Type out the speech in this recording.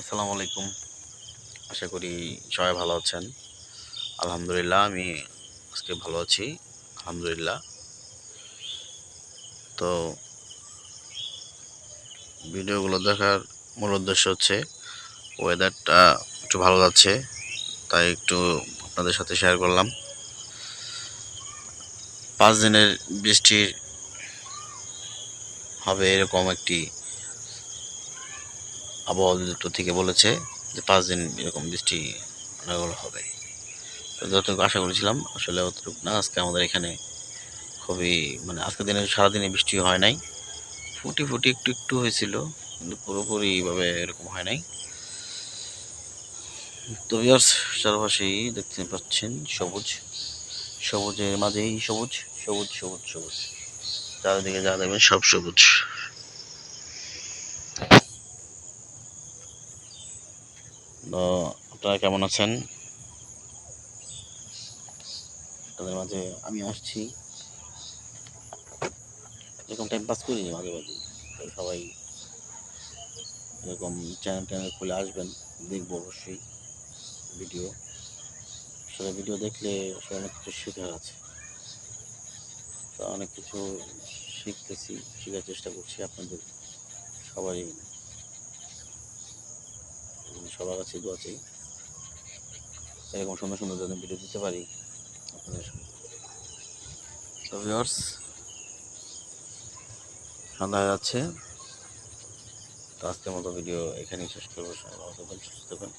আসসালামু আলাইকুম। আশা করি সবাই ভালো আছেন। আলহামদুলিল্লাহ, আমি আজকে ভালো আছি, আলহামদুলিল্লাহ। তো, ভিডিওগুলো দেখার মূল উদ্দেশ্য হচ্ছে ওয়েদারটা একটু ভালো যাচ্ছে, তাই একটু আপনাদের সাথে শেয়ার করলাম। পাঁচ দিনের বৃষ্টির হবে এরকম একটি আবহাওয়া অধিদপ্তর থেকে বলেছে যে পাঁচ দিন এরকম বৃষ্টি হবে। তো যতটুকু আশা করেছিলাম, আসলে অতটুকু না। আজকে আমাদের এখানে খুবই মানে আজকে দিনে সারাদিনে বৃষ্টি হয় নাই। ফুটি ফুটি একটু একটু হয়েছিল, কিন্তু পুরোপুরিভাবে এরকম হয় নাই। তো ভিউয়ার্স চারপাশেই দেখতে পাচ্ছেন সবুজ। সবুজের মাঝেই সবুজ সবুজ সবুজ সবুজ। চারিদিকে যা দেখবেন সব সবুজ। তো আপনারা কেমন আছেন? তাদের মাঝে আমি আসছি। এরকম টাইম পাস করিনি মাঝে মাঝে। সবাই এরকম চ্যানেল ট্যানেল খুলে আসবেন, দেখব অবশ্যই ভিডিও আসলে ভিডিও দেখলে আসলে অনেক কিছু শেখার আছে। অনেক কিছু শিখতেছি, শেখার চেষ্টা করছি আপনাদের সবাই সবার কাছে দোয়া চাই। এরকম সুন্দর সুন্দর যাতে ভিডিও দিতে পারি, আপনাদের তো ভিউয়ার্স সন্ধ্যা হয়ে যাচ্ছে। তো আজকের মতো ভিডিও এখানেই শেষ করব। সবাই ভালো থাকবেন, সুস্থ থাকবেন।